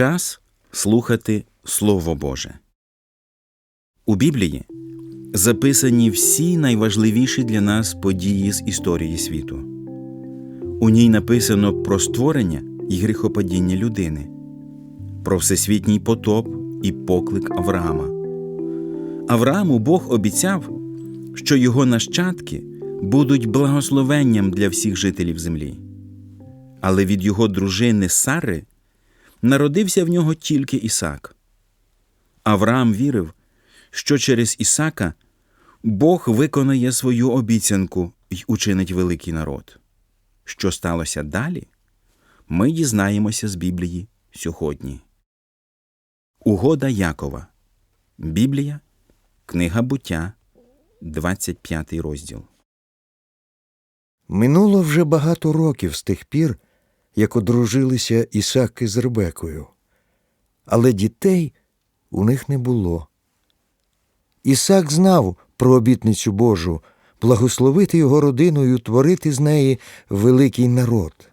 Час слухати Слово Боже. У Біблії записані всі найважливіші для нас події з історії світу. У ній написано про створення і гріхопадіння людини, про всесвітній потоп і поклик Авраама. Аврааму Бог обіцяв, що його нащадки будуть благословенням для всіх жителів землі. Але від його дружини Сари народився в нього тільки Ісак. Авраам вірив, що через Ісака Бог виконає свою обіцянку й учинить великий народ. Що сталося далі, ми дізнаємося з Біблії сьогодні. Угода Якова. Біблія, Книга буття, 25 розділ. Минуло вже багато років з тих пір, як одружилися Ісак із Ребекою, але дітей у них не було. Ісак знав про обітницю Божу благословити його родину і утворити з неї великий народ.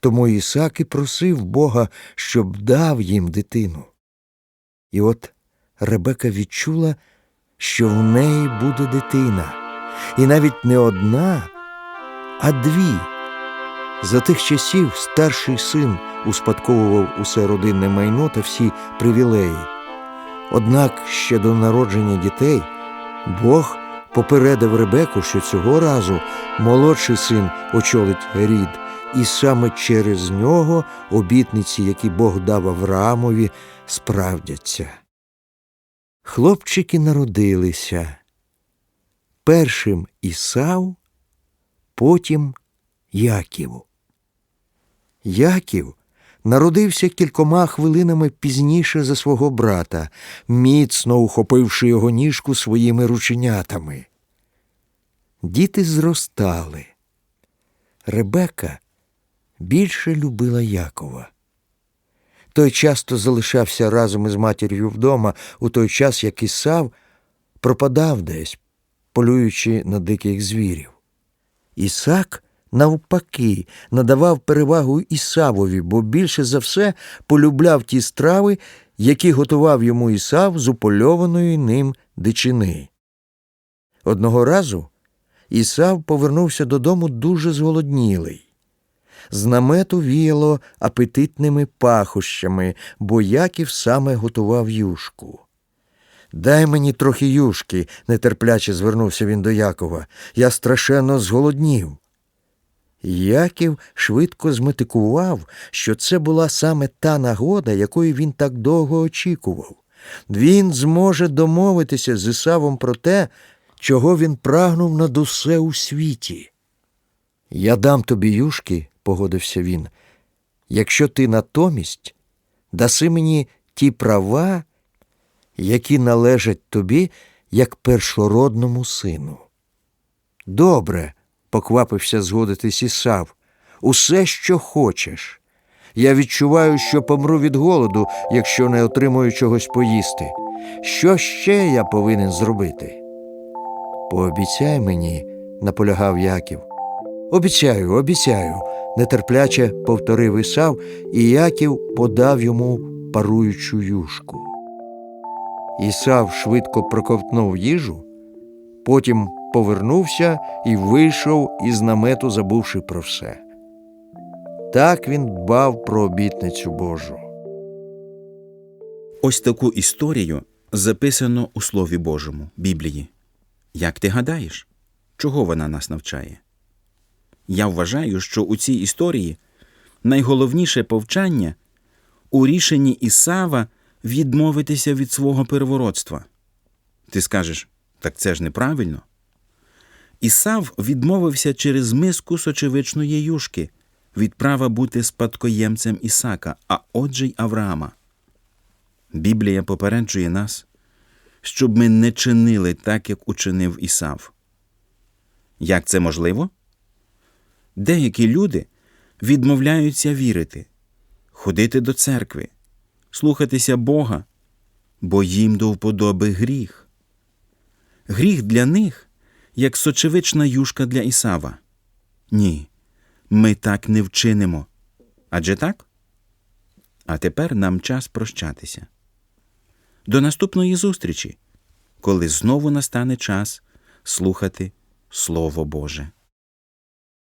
Тому Ісак і просив Бога, щоб дав їм дитину. І от Ребека відчула, що в неї буде дитина, і навіть не одна, а дві. За тих часів старший син успадковував усе родинне майно та всі привілеї. Однак ще до народження дітей Бог попередив Ребеку, що цього разу молодший син очолить рід, і саме через нього обітниці, які Бог дав Авраамові, справдяться. Хлопчики народилися. Першим Ісав, потім Яків. Яків народився кількома хвилинами пізніше за свого брата, міцно ухопивши його ніжку своїми рученятами. Діти зростали. Ребека більше любила Якова. Той часто залишався разом із матір'ю вдома у той час, як Ісав пропадав десь, полюючи на диких звірів. Ісак, навпаки, надавав перевагу Ісавові, бо більше за все полюбляв ті страви, які готував йому Ісав з упольованої ним дичини. Одного разу Ісав повернувся додому дуже зголоднілий. З намету віяло апетитними пахощами, бо Яків саме готував юшку. Дай мені трохи юшки, нетерпляче звернувся він до Якова. Я страшенно зголоднів. Яків швидко зметикував, що це була саме та нагода, якої він так довго очікував. Він зможе домовитися з Ісавом про те, чого він прагнув над усе у світі. Я дам тобі юшки, погодився він, якщо ти натомість даси мені ті права, які належать тобі як першородному сину. Добре, поквапився згодитись Ісав, усе, що хочеш. Я відчуваю, що помру від голоду, якщо не отримую чогось поїсти. Що ще я повинен зробити? Пообіцяй мені, наполягав Яків. Обіцяю, обіцяю, нетерпляче повторив Ісав, і Яків подав йому паруючу юшку. Ісав швидко проковтнув їжу, потім повернувся і вийшов із намету, забувши про все. Так він дбав про обітницю Божу. Ось таку історію записано у Слові Божому, Біблії. Як ти гадаєш, чого вона нас навчає? Я вважаю, що у цій історії найголовніше повчання у рішенні Ісава відмовитися від свого первородства. Ти скажеш, так це ж неправильно. Ісав відмовився через миску сочевичної юшки від права бути спадкоємцем Ісака, а отже й Авраама. Біблія попереджує нас, щоб ми не чинили так, як учинив Ісав. Як це можливо? Деякі люди відмовляються вірити, ходити до церкви, слухатися Бога, бо їм до вподоби гріх. Гріх для них, як сочевична юшка для Ісава. Ні, ми так не вчинимо. Адже так? А тепер нам час прощатися. До наступної зустрічі, коли знову настане час слухати Слово Боже.